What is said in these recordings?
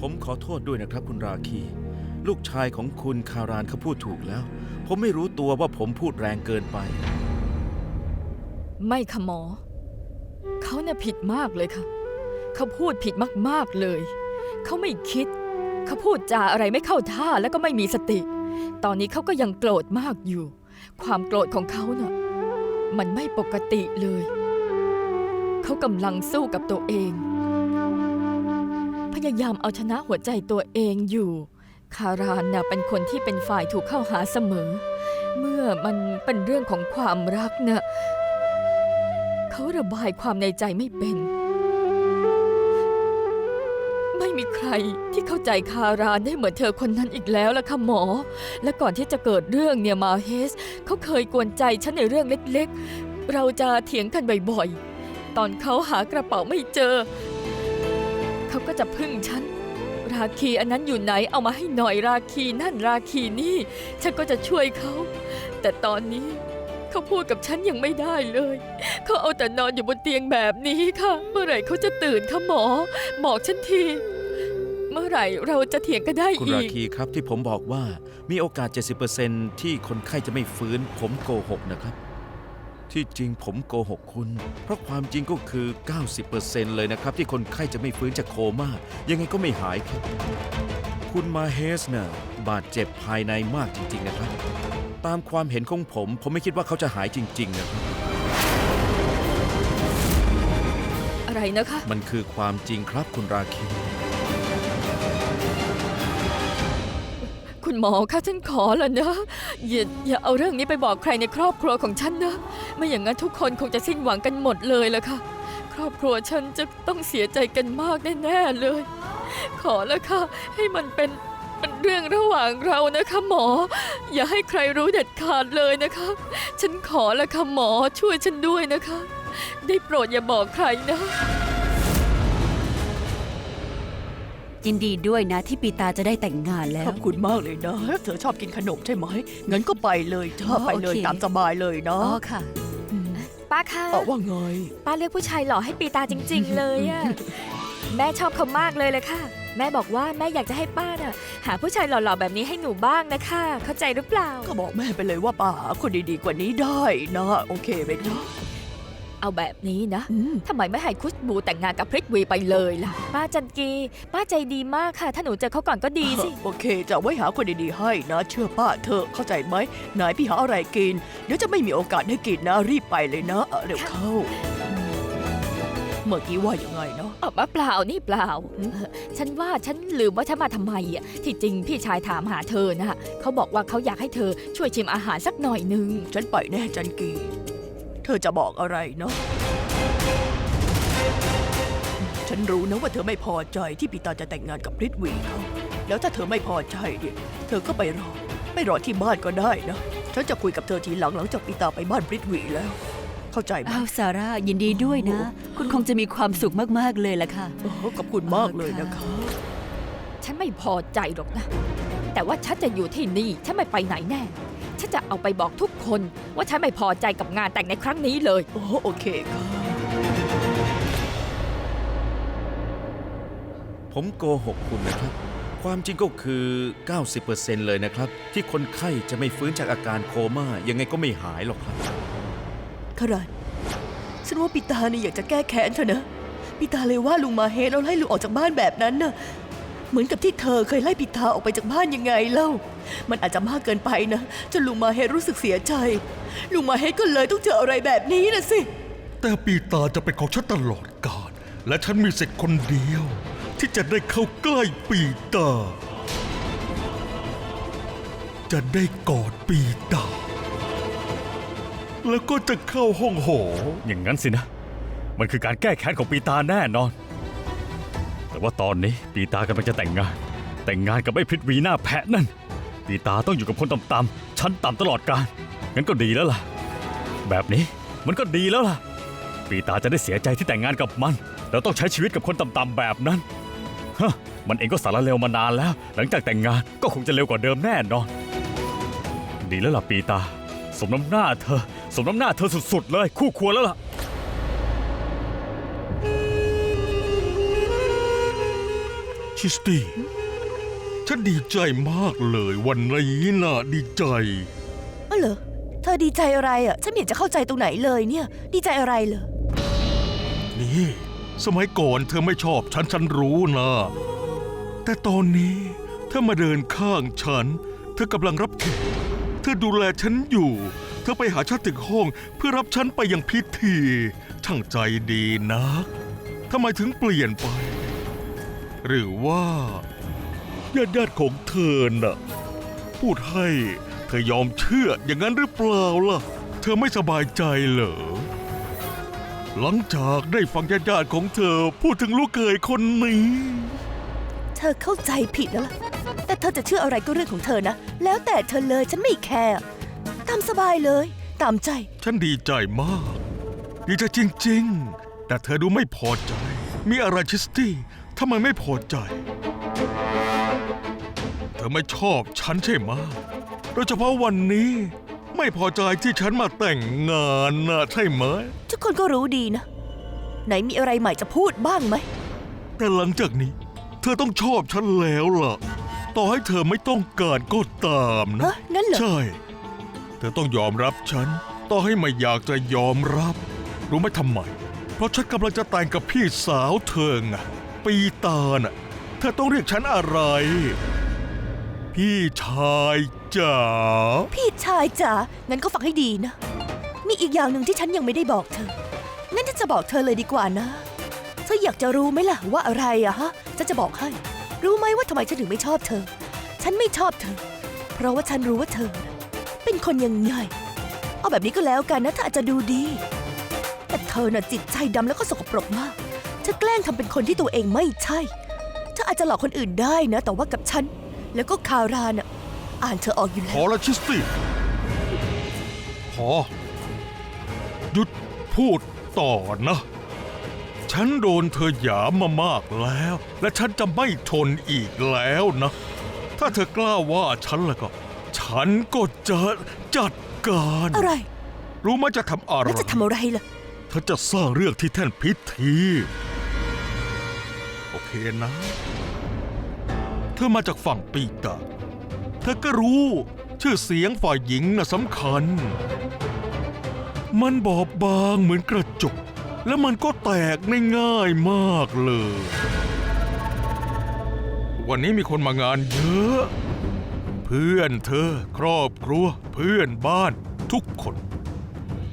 ผมขอโทษด้วยนะครับคุณราคี ลูกชายของคุณคารานเขาพูดถูกแล้ว ผมไม่รู้ตัวว่าผมพูดแรงเกินไป ไม่ค่ะหมอ เขาเนี่ยผิดมากเลยค่ะ เขาพูดผิดมากๆเลย เขาไม่คิด เขาพูดจาอะไรไม่เข้าท่าแล้วก็ไม่มีสติ ตอนนี้เขาก็ยังโกรธมากอยู่ ความโกรธของเขาเน่ะมันไม่ปกติเลย เขากำลังสู้กับตัวเอง พยายามเอาชนะหัวใจตัวเองอยู่ คารานน่ะเป็นคนที่เป็นฝ่ายถูกเข้าหาเสมอ เมื่อมันเป็นเรื่องของความรักน่ะเขาระบายความในใจไม่เป็น ไม่มีใครที่เข้าใจคารานได้เหมือนเธอคนนั้นอีกแล้วล่ะค่ะหมอ และก่อนที่จะเกิดเรื่องเนี่ยมาเฮสเขาเคยกวนใจฉันในเรื่องเล็กๆ เราจะเถียงกันบ่อยๆ ตอนเขาหากระเป๋าไม่เจอ เขาก็จะพึ่งฉัน ราคีอันนั้นอยู่ไหนเอามาให้หน่อยราคีนั่นราคีนี่ ฉันก็จะช่วยเขา แต่ตอนนี้เขาพูดกับฉันยังไม่ได้เลย เขาเอาแต่นอนอยู่บนเตียงแบบนี้ค่ะ เมื่อไหร่เขาจะตื่นคะหมอ บอกฉันที เมื่อไหร่เราจะเถียงกันได้คุณอีราก คีครับที่ผมบอกว่ามีโอกาส 70%ที่คนไข้จะไม่ฟื้นผมโกหกนะครับ ที่จริงผมโกหกคุณ เพราะความจริงก็คือ 90%เลยนะครับ ที่คนไข้จะไม่ฟื้นจากโคม่ายังไงก็ไม่หายครับ คุณมาเฮสน่ะบาดเจ็บภายในมากจริง ๆ นะครับ ตามความเห็นของผม ผมไม่คิดว่าเขาจะหายจริง ๆ นะครับ อะไรนะคะ มันคือความจริงครับคุณราคี คุณหมอคะฉันขอล้วนะอย่าอย่าเอาเรื่องนี้ไปบอกใครในครอบครัวของฉันนะ ไม่อย่างนั้นทุกคนคงจะสิ้นหวังกันหมดเลยละค่ะ ครอบครัวฉันจะต้องเสียใจกันมากแน่ๆเลย ขอล้วค่ะ ให้มันเป็นเป็นเรื่องระหว่างเรานะคะหมอ อย่าให้ใครรู้เด็ดขาดเลยนะคะ ฉันขอล้วค่ะหมอช่วยฉันด้วยนะคะ ได้โปรดอย่าบอกใครนะ ยินดีด้วยนะที่ปีตาจะได้แต่งงานแล้ขว อบคุณมากเลยนะ เธอชอบกินขนมใช่ไหมงั้นก็ไปเลยเธอ๋ออไปเลยโอเค ตามสบายเลยนะอ๋อค่ะ ป้าคะเออว่าไง ป้าเลือกผู้ชายหล่อให้ปีตาจริง ๆ เลยอะแม่ชอบเขามากเลยเลยค่ะ แม่บอกว่าแม่อยากจะให้ป้าน่ะหาผู้ชายหล่อๆแบบนี้ให้หนูบ้างนะคะ เข้าใจหรือเปล่า ก็บอกแม่ไปเลยว่าป้าหาคนดีๆกว่านี้ได้นะ โอเคไหมจ๊ะ เอาแบบนี้นะอืมทำไมไม่ให้คุชบูแต่งงานกับพริกวีไปเลยล่ะ ป้าจันกี ป้าใจดีมากค่ะ ถ้าหนูเจอเขาก่อนก็ดีสิ โอเค จะไว้หาคนดีๆให้นะ เชื่อป้าเธอะเข้าใจไหมนายพี่หาอะไรกิน เดี๋ยวจะไม่มีโอกาสให้กินนะ รีบไปเลยนะเออเร็วเข้า เมื่อกี้ว่ายังไงเนาะออกมาเปล่านี่เปล่าเออฉันว่าฉันลืมว่าฉันมาทำไมอะ ที่จริงพี่ชายถามหาเธอนะเขาบอกว่าเขาอยากให้เธอช่วยชิมอาหารสักหน่อยนึง ฉันไปแน่จันกีเธอจะบอกอะไรเนาะ ฉันรู้นะว่าเธอไม่พอใจที่ปีตาจะแต่งงานกับพริตวีเขา แล้วถ้าเธอไม่พอใจเนี่ย เธอก็ไปรอไปรอที่บ้านก็ได้นะ ฉันจะคุยกับเธอทีหลังหลังจากปีตาไปบ้านพริตวีแล้ว เข้าใจไหมอ้าวซาร่ายินดีด้วยนะ คุณคงจะมีความสุขมากๆเลยล่ะค่ะ โอ้ขอบคุณมากเลยนะคะ ฉันไม่พอใจหรอกนะ แต่ว่าฉันจะอยู่ที่นี่ ฉันไม่ไปไหนแน่ฉัน จะเอาไปบอกทุกคนว่าฉันไม่พอใจกับงานแต่งในครั้งนี้เลย โอ้โอเคค่ะ ผมโกหกคุณนะครับ ความจริงก็คือ 90%เลยนะครับ ที่คนไข้จะไม่ฟื้นจากอาการโคม่ายังไงก็ไม่หายหรอกครับคารานฉันว่าปีตาเนี่ยอยากจะแก้แค้นเธอนะปีตาเลยว่าลุงมาเฮดแล้วไล่ลุงออกจากบ้านแบบนั้นน่ะ เหมือนกับที่เธอเคยไล่ปีตาออกไปจากบ้านยังไงเล่า มันอาจจะมากเกินไปนะจนลุงมาเฮดรู้สึกเสียใจ ลุงมาเฮดก็เลยต้องเจออะไรแบบนี้นะสิ แต่ปีตาจะเป็นของฉันตลอดกาลและฉันมีสิทธิ์คนเดียว ที่จะได้เข้าใกล้ปีตา จะได้กอดปีตา แล้วก็จะเข้าห้องหออย่างนั้นสินะ มันคือการแก้แค้นของปีตาแน่นอนแต่ ว่าตอนนี้ปีตากำลังจะแต่งงาน แต่งงานกับไอ้พริตวีหน้าแพะนั่น ปีตาต้องอยู่กับคนต่ำๆชั้นต่ำตลอดกาลงั้นก็ดีแล้วล่ะ แบบนี้มันก็ดีแล้วล่ะ ปีตาจะได้เสียใจที่แต่งงานกับมัน แล้วต้องใช้ชีวิตกับคนต่ำๆแบบนั้นฮะมันเองก็สารเลวมานานแล้ว หลังจากแต่งงานก็คงจะเร็วกว่าเดิมแน่นอน ดีแล้วล่ะปีตา สมน้ำหน้าเธอ สมน้ำหน้าเธอสุดๆเลย คู่ควรแล้วล่ะ ชิสตี้ฉันดีใจมากเลยวันนี้นะดีใจ อ๋อเหรอ เธอดีใจอะไรอะ ฉันไม่เห็นจะเข้าใจตรงไหนเลยเนี่ย ดีใจอะไรเหรอ นี่ สมัยก่อนเธอไม่ชอบฉันฉันรู้นะ แต่ตอนนี้เธอมาเดินข้างฉัน เธอกำลังรับแขกเธอดูแลฉันอยู่ เธอไปหาฉันถึงห้องเพื่อรับฉันไปยังพิธี ช่างใจดีนะทำไมถึงเปลี่ยนไป หรือว่าญาติญาติๆของเธอน่ะ พูดให้เธอยอมเชื่ออย่างนั้นหรือเปล่าล่ะ เธอไม่สบายใจเหรอ หลังจากได้ฟังญาติๆของเธอพูดถึงลูกเขยคนนี้ เธอเข้าใจผิดแล้วล่ะ แต่เธอจะเชื่ออะไรก็เรื่องของเธอนะ แล้วแต่เธอเลยฉันไม่แคร์ ตามสบายเลย ตามใจ ฉันดีใจมาก ดีใจจริงๆ แต่เธอดูไม่พอใจ มีอะไรชิสตี้ ทำไมไม่พอใจ เธอไม่ชอบฉันใช่ไหมโดยเฉพาะวันนี้ ไม่พอใจที่ฉันมาแต่งงานนะใช่ไหม ทุกคนก็รู้ดีนะ ไหนมีอะไรใหม่จะพูดบ้างไหม แต่หลังจากนี้ เธอต้องชอบฉันแล้วล่ะ ต่อให้เธอไม่ต้องการก็ตามนะ ฮะงั้นเหรอ ใช่ เธอต้องยอมรับฉัน ต่อให้ไม่อยากจะยอมรับ รู้ไหมทำไม เพราะฉันกำลังจะแต่งกับพี่สาวเธอไง ปีตาน่ะเธอต้องเรียกฉันอะไร พี่ชายจ๋าพี่ชายจ๋างั้นก็ฟังให้ดีนะ มีอีกอย่างหนึ่งที่ฉันยังไม่ได้บอกเธอ งั้นฉันจะบอกเธอเลยดีกว่านะ เธออยากจะรู้ไหมล่ะว่าอะไรอะฮะ ฉันจะบอกให้ รู้ไหมว่าทำไมฉันถึงไม่ชอบเธอ ฉันไม่ชอบเธอ เพราะว่าฉันรู้ว่าเธอน่ะเป็นคนยังไง เอาแบบนี้ก็แล้วกันนะถ้าอาจจะดูดี แต่เธอน่ะจิตใจดำแล้วก็สกปรกมาก เธอแกล้งทำเป็นคนที่ตัวเองไม่ใช่ เธออาจจะหลอกคนอื่นได้นะ แต่ว่ากับฉัน แล้วก็คาราน่ะอ่านเธอออกอยู่พแล้อวละชิสตี้พอหยุดพูดต่อนะ ฉันโดนเธอหยามมามากแล้ว และฉันจะไม่ทนอีกแล้วนะ ถ้าเธอกล้าว่าฉันแล้วก็ ฉันก็จะจัดการ อะไร รู้ไหมจะทำอะไร แล้วจะทำอะไรล่ะ เธอจะสร้างเรื่องที่แท่นพิธีโอ เคนะ เธอมาจากฝั่งปีตาเธอก็รู้ ชื่อเสียงฝ่ายหญิงน่ะสำคัญ มันบอบบางเหมือนกระจก แล้วมันก็แตกได้ง่ายมากเลย วันนี้มีคนมางานเยอะ เพื่อนเธอ ครอบครัว เพื่อนบ้านทุกคน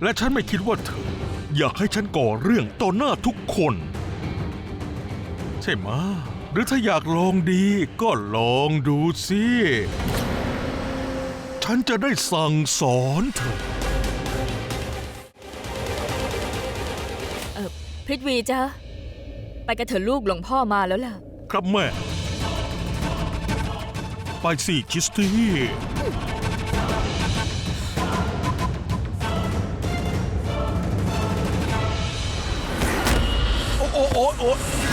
และฉันไม่คิดว่าเธอ อยากให้ฉันก่อเรื่องต่อหน้าทุกคน ช่ไหมะหรือถ้าอยากลองดีก็ลองดูสิ ฉันจะได้สั่งสอนเธอพริตวีจ้าไปกันเถอะลูกหลวงพ่อมาแล้วล่ะ ครับแม่ ไปสิคิสตี้ โอ้โอ้โอ้โอ้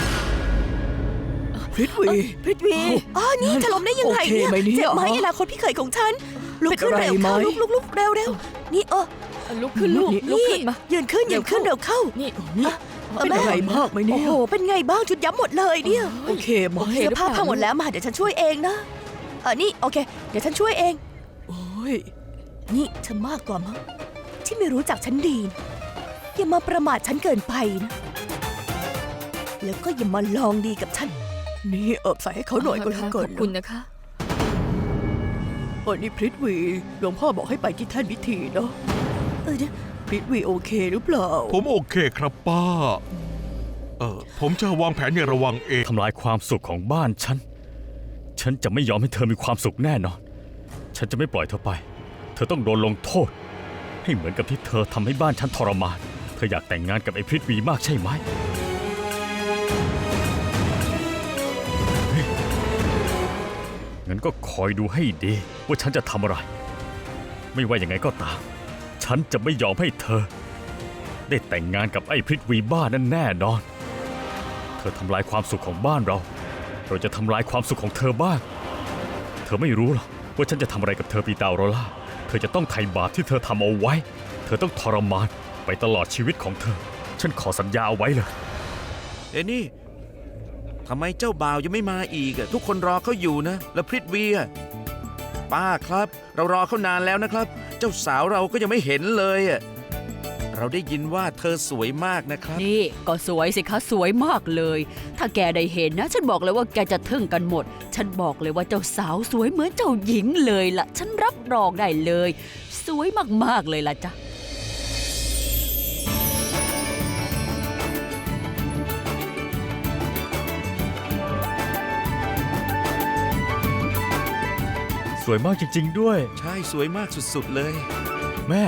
พริตวี พริตวีอ๋อนี่ถล่มได้ยังไงเนี่ย โอเคไหมเนี่ยเจ็บไหมอนาคตพี่เขยของฉัน ลุกขึ้นเป็นอะไรเร็วเข้าไหมลุกลุกลุกเร็วเร็วนี่เออลุกขึ้นลูกนี่ลุกขึ้นมายืนขึ้นยืนขึ้นเร็วเข้า นี่นี่อะเป็นแม่อะไรมากไหมโอ้เนี่ยโห เป็นไงบ้างชุดย้ำหมดเลยเนี่ย โอเคไหมโอเคเสื้อผ้าพังหมดแล้วมาเดี๋ยวฉันช่วยเองนะเออนี่โอเค เดี๋ยวฉันช่วยเอง โอ้ย นี่เธอมากกว่ามั้งที่ไม่รู้จักฉันดีนะอย่ามาประมาทฉันเกินไปนะ แล้วก็อย่ามาลองดีกับฉัน นี่เอบใส่ให้เขาหน่อยก็แล้วกัขนอบคุณนะคะเออนี่พริตวีหลวงพ่อบอกให้ไปที่แท่นพิธีเนาะเออเดี๋ยวพริตวีโอเคหรือเปล่า ผมโอเคครับป้า เออผมจะวางแผนอย่างระวังเองทำลายความสุขของบ้านฉัน ฉันจะไม่ยอมให้เธอมีความสุขแน่นอน ฉันจะไม่ปล่อยเธอไป เธอต้องโดนลงโทษ ให้เหมือนกับที่เธอทำให้บ้านฉันทรมาน เธออยากแต่งงานกับไอ้พริตวีมากใช่ไหม งั้นก็คอยดูให้ดี ว่าฉันจะทำอะไร ไม่ว่ายังไงก็ตาม ฉันจะไม่ยอมให้เธอ ได้แต่งงานกับไอ้พริตวีบ้านั่นแน่นอน เธอทำลายความสุขของบ้านเรา เราจะทำลายความสุขของเธอบ้าง เธอไม่รู้หรอกว่าฉันจะทำอะไรกับเธอปีตาโรล่า เธอจะต้องไถ่บาปที่เธอทำเอาไว้ เธอต้องทรมานไปตลอดชีวิตของเธอ ฉันขอสัญญาเอาไว้เลย เอ็นี่ ทำไมเจ้าบ่าวยังไม่มาอีกอะทุกคนรอเขาอยู่นะ แล้วพริตวีอะป้าครับ เรารอเขานานแล้วนะครับ เจ้าสาวเราก็ยังไม่เห็นเลยอะเราได้ยินว่าเธอสวยมากนะครับ นี่ก็สวยสิคะสวยมากเลย ถ้าแกได้เห็นนะ ฉันบอกเลยว่าแกจะทึ่งกันหมด ฉันบอกเลยว่าเจ้าสาวสวยเหมือนเจ้าหญิงเลยล่ะ ฉันรับรองได้เลย สวยมากๆเลยล่ะจ้ะ สวยมากจริง ๆ ด้วย ใช่สวยมากสุดๆเลย แม่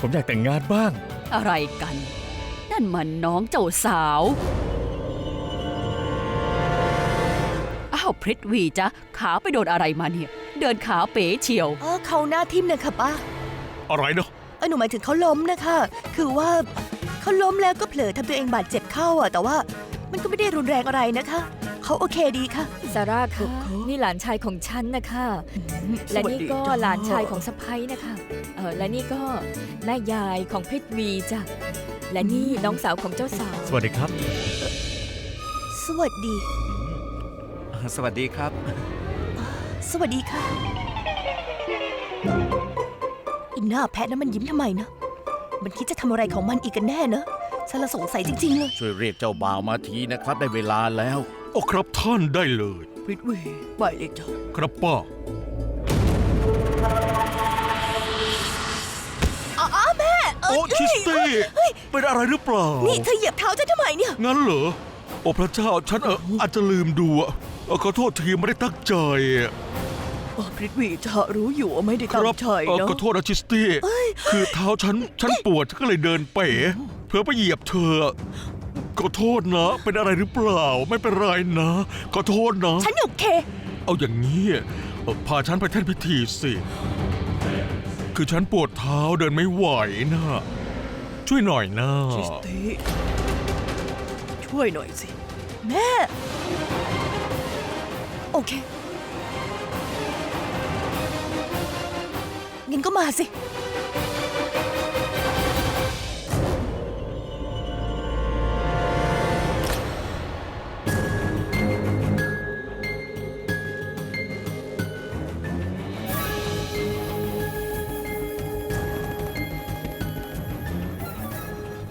ผมอยากแต่งงานบ้าง อะไรกัน นั่นมันน้องเจ้าสาว อ้าวพริตวีจ๊ะขาไปโดนอะไรมาเนี่ย เดินขาเป๋เฉียวอ๋อเขาหน้าทิ่มนะคะป้าอะไรเนาะเออหนูหมายถึงเขาล้มนะคะ คือว่าเขาล้มแล้วก็เผลอทำตัวเองบาดเจ็บเข้าอะ แต่ว่ามันก็ไม่ได้รุนแรงอะไรนะคะ เขาโอเคดีค่ะ ซาร่าค่ะนี่หลานชายของฉันนะคะ และนี่ก็หลานชายของสะพ้ยนะคะเออและนี่ก็แม่ยายของพริตวีจ้ะและนี่น้องสาวของเจ้าสาว สวัสดีครับ สวัสดี สวัสดีครับ สวัสดีค่ะอินหน้าแพะนั้นมันยิ้มทำไมนะ มันคิดจะทำอะไรของมันอีกกันแน่เนอะฉันละสงสัยจริงๆเลย ช่วยเรียกเจ้าบ่าวมาทีนะครับ ได้เวลาแล้ว โอ้ครับท่านได้เลยพริตวีไปเลยจ้ะครับป้า อ๋อแม่เอโอ้อชิสตี้เป็นอะไรหรือเปล่า นี่เธอเหยียบเท้าฉันทำไมเนี่ย งั้นเหรอ โอ้พระเจ้าฉันเอออาจจะลืมดูอะเออขอโทษทีไม่ได้ตั้งใจอะเออพริตวีจะรู้อยู่ว่าไม่ได้คตั้งรับใจเออนะขอโทษนะชิสตี้ คือเท้าฉัน ฉันปวดฉันก็เลยเดินเป๋เพื่อไปเหยียบเธอ ขอโทษนะ เป็นอะไรหรือเปล่า ไม่เป็นไรนะ ขอโทษนะ ฉันโอเค เอาอย่างนี้เอ่อพาฉันไปแท่นพิธีสิ คือฉันปวดเท้าเดินไม่ไหวนะ ช่วยหน่อยนะ ชิสตี้ช่วยหน่อยสิ แม่ โอเค งั้นก็มาสิ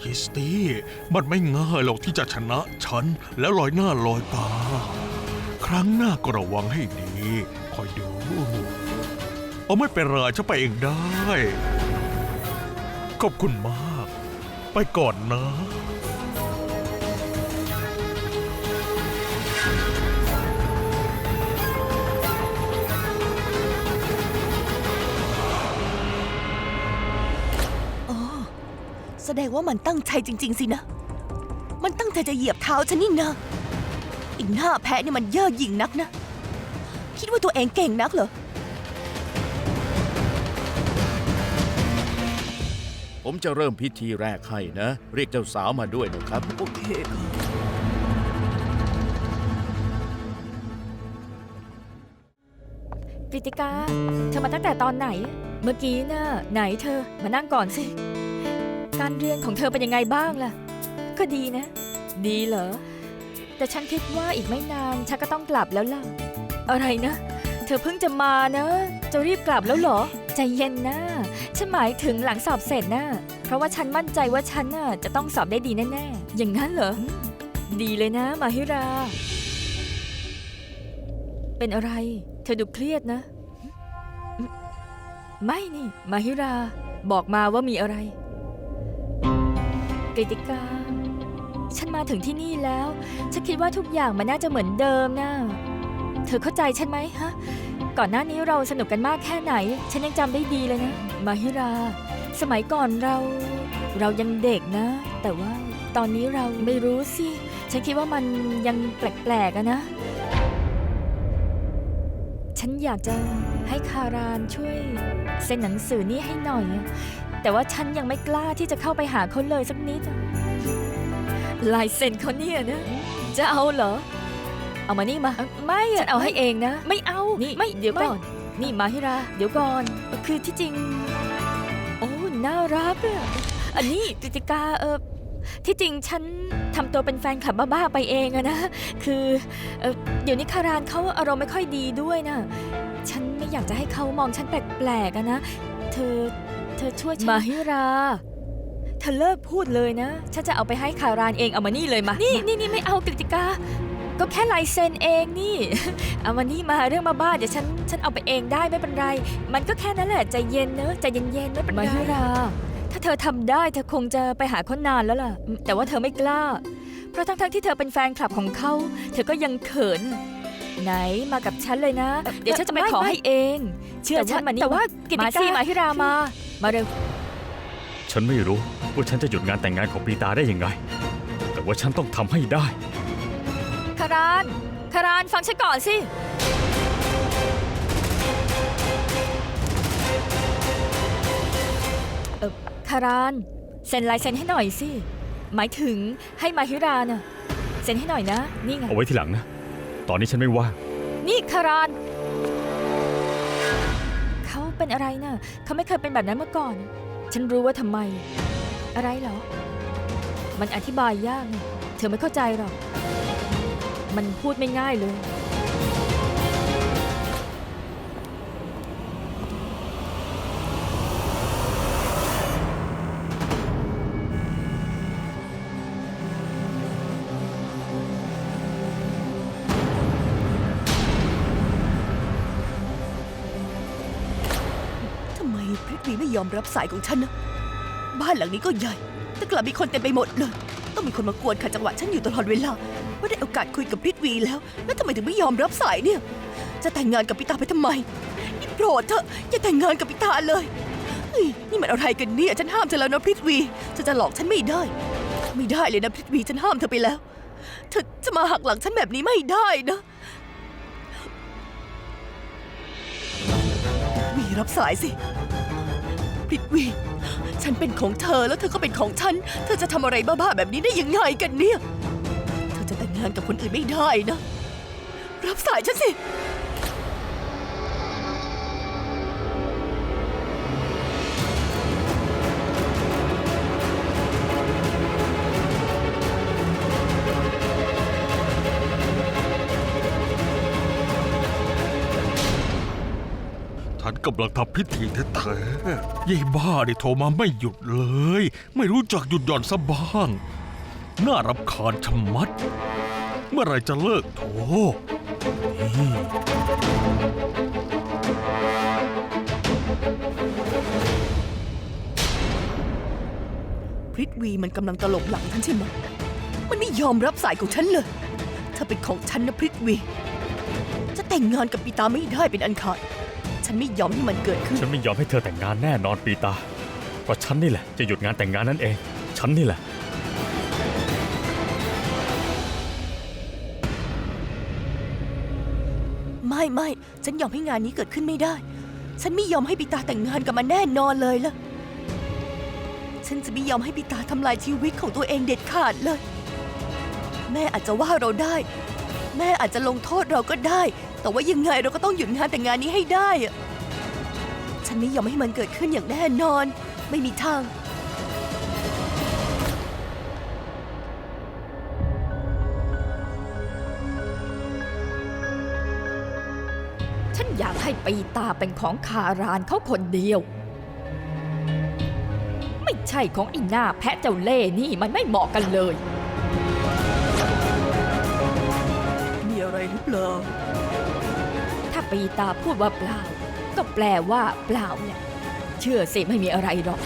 ริสตี้ มันไม่ง่ายหรอกที่จะชนะฉัน แล้วลอยหน้าลอยตา ครั้งหน้าก็ระวังให้ดี คอยดู เอาไม่เป็นไรฉันไปเองได้ ขอบคุณมาก ไปก่อนนะ แสดงว่ามันตั้งใจจริง ๆ สินะ มันตั้งใจจะเหยียบเท้าฉันนี่นะอีกหน้าแพะนี่มันเย่อหยิ่งนักนะ คิดว่าตัวเองเก่งนักเหรอ ผมจะเริ่มพิธีแรกให้นะ เรียกเจ้าสาวมาด้วยนะครับ โอเคค่ะกริติกา เธอมาตั้งแต่ตอนไหน เมื่อกี้น่ะไหนเธอมานั่งก่อนสิ การเรียนของเธอเป็นยังไงบ้างล่ะ ก็ดีนะ ดีเหรอ แต่ฉันคิดว่าอีกไม่นานฉันก็ต้องกลับแล้วล่ะ อะไรนะ เธอเพิ่งจะมานะ จะรีบกลับแล้วเหรอ ใจเย็นนะ ฉันหมายถึงหลังสอบเสร็จนะ เพราะว่าฉันมั่นใจว่าฉันน่ะจะต้องสอบได้ดีแน่ๆ อย่างนั้นเหรอ ดีเลยนะ มาฮิรา เป็นอะไร เธอดูเครียดนะ ไม่นี่ มาฮิรา บอกมาว่ามีอะไร กริติกา ฉันมาถึงที่นี่แล้ว ฉันคิดว่าทุกอย่างมันน่าจะเหมือนเดิมนะเธอเข้าใจฉันไหมฮะ ก่อนหน้านี้เราสนุกกันมากแค่ไหน ฉันยังจำได้ดีเลยนะ มาฮิรา สมัยก่อนเรา เรายังเด็กนะ แต่ว่าตอนนี้เราไม่รู้สิ ฉันคิดว่ามันยังแปลกๆอะนะ ฉันอยากจะให้คารานช่วยเซ็นหนังสือนี่ให้หน่อย แต่ว่าฉันยังไม่กล้าที่จะเข้าไปหาเขาเลยสักนิดอะลายเซ็นเขาเนี่ยนะจะเอาเหรอ เอามานี่มา ไม่ฉันเอาให้เองนะ ไม่เอานี่ไม่เดี๋ยวก่อน นี่มาฮิรา เดี๋ยวก่อน คือที่จริง โอ้น่ารักอะอันนี้จิติกาเออที่จริงฉันทำตัวเป็นแฟนคลับบ้าๆไปเองอะนะ คือเอ่อเดี๋ยวนี้คารานเขาอารมณ์ไม่ค่อยดีด้วยนะ ฉันไม่อยากจะให้เขามองฉันแปลกๆอะนะ เธอ เธอช่วยฉันมาฮิรา เธอเลิกพูดเลยนะ ฉันจะเอาไปให้คารานเองเอามานี่เลยมา นี่นี่นี่ไม่เอากฤติกา ก็แค่ลายเซ็นเองนี่ เอามานี่มาเรื่องมาบ้าเดี๋ยวฉันฉันเอาไปเองได้ไม่เป็นไร มันก็แค่นั้นแหละใจเย็นเนอะใจเย็นๆไม่เป็นไรมาฮิรา ถ้าเธอทำได้เธอคงจะไปหาเขานานแล้วล่ะ แต่ว่าเธอไม่กล้า เพราะทั้งๆที่เธอเป็นแฟนคลับของเขา เธอก็ยังเขินไหนมากับฉันเลยนะ เดี๋ยวฉันจะไปขอให้เอง เชื่อฉันมานี่แต่ว่ากิติกามาฮิรามา มาเร็ว ฉันไม่รู้ว่าฉันจะหยุดงานแต่งงานของปีตาได้ยังไง แต่ว่าฉันต้องทำให้ได้ คาราน คารานฟังฉันก่อนสิ เออคาราน เซ็นลายเซ็นให้หน่อยสิ หมายถึงให้มาฮิราน่ะ เซ็นให้หน่อยนะ นี่ไง เอาไว้ทีหลังนะ ตอนนี้ฉันไม่ว่าง นี่คาราน เป็นอะไรนะ่ะเขาไม่เคยเป็นแบบนั้นมาก่อน ฉันรู้ว่าทำไม อะไรเหรอ มันอธิบายยากนะเธอไม่เข้าใจหรอก มันพูดไม่ง่ายเลย อมรับสายของฉันนะ บ้านหลังนี้ก็ใหญ่ แต่กลับมีคนเต็มไปหมดเลย ต้องมีคนมากวนขัดจังหวะฉันอยู่ตลอดเวลา ว่าได้โอกาสคุยกับพริตวีแล้ว แล้วทำไมถึงไม่ยอมรับสายเนี่ย จะแต่งงานกับปิตาไปทำไม นี่โปรดเถอะอย่าแต่งงานกับปิตาเลยเฮ้ยนี่มันอะไรกันเนี่ยฉันห้ามเธอแล้วนะพริตวีเธอจะหลอกฉันไม่ได้ ไม่ได้เลยนะพริตวีฉันห้ามเธอไปแล้ว เธอจะมาหักหลังฉันแบบนี้ไม่ได้นะ วีรับสายสิ พริตวี ฉันเป็นของเธอแล้วเธอก็เป็นของฉัน เธอจะทำอะไรบ้าๆแบบนี้ได้ยังไงกันเนี่ย เธอจะแต่งงานกับคนอื่นไม่ได้นะ รับสายฉันสิ กำลังทำพิธีแท้ๆยายบ้าได้โทรมาไม่หยุดเลย ไม่รู้จักหยุดหย่อนซะบ้าง น่ารำคาญชะมัด เมื่อไรจะเลิกโทรพริตวีมันกำลังตลบหลังฉันใช่ไหม มันไม่ยอมรับสายของฉันเลย ถ้าเป็นของฉันนะพริตวี จะแต่งงานกับปีตาไม่ได้เป็นอันขาด ฉันไม่ยอมให้มันเกิดขึ้น ฉันไม่ยอมให้เธอแต่งงานแน่นอนปีตา เพราะฉันนี่แหละจะหยุดงานแต่งงานนั่นเอง ฉันนี่แหละ ไม่ไม่ฉันยอมให้งานนี้เกิดขึ้นไม่ได้ ฉันไม่ยอมให้ปีตาแต่งงานกับมันแน่นอนเลยล่ะ ฉันจะไม่ยอมให้ปีตาทำลายชีวิตของตัวเองเด็ดขาดเลย แม่อาจจะว่าเราได้ แม่อาจจะลงโทษเราก็ได้ แต่ว่ายังไงเราก็ต้องหยุดงานแต่งงานนี้ให้ได้อะฉันไม่ยอมให้มันเกิดขึ้นอย่างแน่นอน ไม่มีทาง ฉันอยากให้ปีตาเป็นของคารานเขาคนเดียว ไม่ใช่ของอ้หน้าแพะเจ้าเล่ห์นี่มันไม่เหมาะกันเลย มีอะไรหรือเปล่า ปีตาพูดว่าเปล่า ก็แปลว่าเปล่าเนี่ย เชื่อสิไม่มีอะไรหรอก